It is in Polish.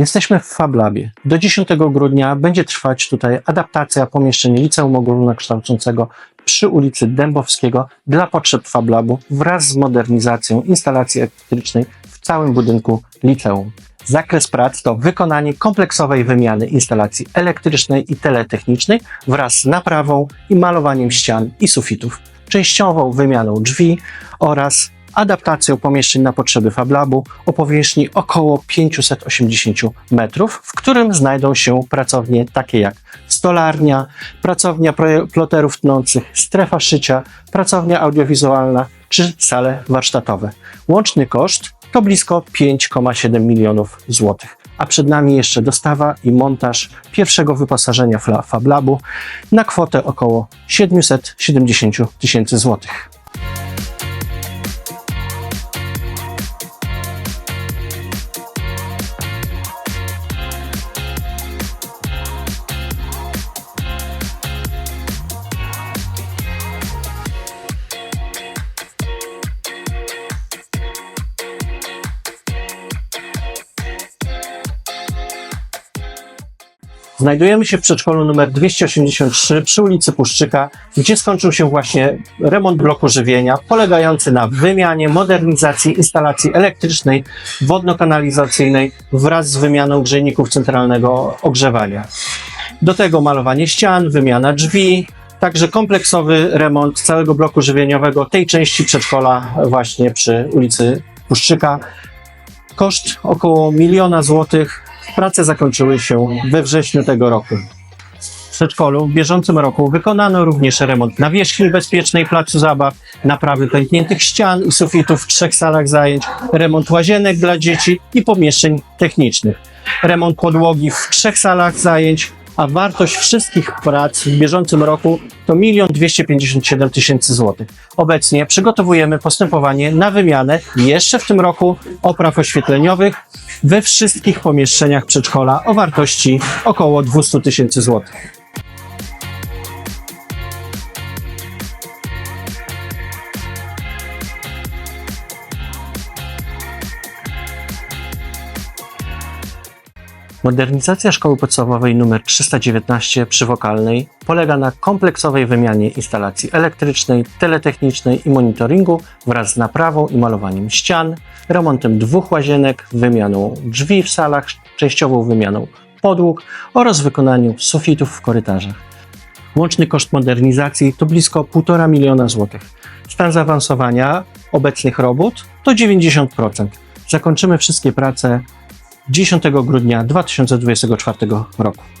Jesteśmy w FabLabie. Do 10 grudnia będzie trwać tutaj adaptacja pomieszczeń Liceum Ogólnokształcącego przy ulicy Dębowskiego dla potrzeb FabLabu wraz z modernizacją instalacji elektrycznej w całym budynku liceum. Zakres prac to wykonanie kompleksowej wymiany instalacji elektrycznej i teletechnicznej wraz z naprawą i malowaniem ścian i sufitów, częściową wymianą drzwi oraz adaptacją pomieszczeń na potrzeby FabLabu o powierzchni około 580 metrów, w którym znajdą się pracownie takie jak stolarnia, pracownia ploterów tnących, strefa szycia, pracownia audiowizualna czy sale warsztatowe. Łączny koszt to blisko 5,7 milionów złotych. A przed nami jeszcze dostawa i montaż pierwszego wyposażenia FabLabu na kwotę około 770 tysięcy złotych. Znajdujemy się w przedszkolu numer 283 przy ulicy Puszczyka, gdzie skończył się właśnie remont bloku żywienia, polegający na wymianie, modernizacji instalacji elektrycznej, wodno-kanalizacyjnej wraz z wymianą grzejników centralnego ogrzewania. Do tego malowanie ścian, wymiana drzwi, także kompleksowy remont całego bloku żywieniowego tej części przedszkola właśnie przy ulicy Puszczyka. Koszt około miliona złotych. Prace zakończyły się we wrześniu tego roku. W przedszkolu w bieżącym roku wykonano również remont nawierzchni bezpiecznej placu zabaw, naprawy pękniętych ścian i sufitów w trzech salach zajęć, remont łazienek dla dzieci i pomieszczeń technicznych, remont podłogi w trzech salach zajęć, a wartość wszystkich prac w bieżącym roku to 1 257 tysięcy złotych. Obecnie przygotowujemy postępowanie na wymianę jeszcze w tym roku opraw oświetleniowych we wszystkich pomieszczeniach przedszkola o wartości około 200 tysięcy złotych. Modernizacja szkoły podstawowej nr 319 przy Wokalnej polega na kompleksowej wymianie instalacji elektrycznej, teletechnicznej i monitoringu wraz z naprawą i malowaniem ścian, remontem dwóch łazienek, wymianą drzwi w salach, częściową wymianą podłóg oraz wykonaniu sufitów w korytarzach. Łączny koszt modernizacji to blisko 1,5 miliona złotych. Stan zaawansowania obecnych robót to 90%. Zakończymy wszystkie prace 10 grudnia 2024 roku.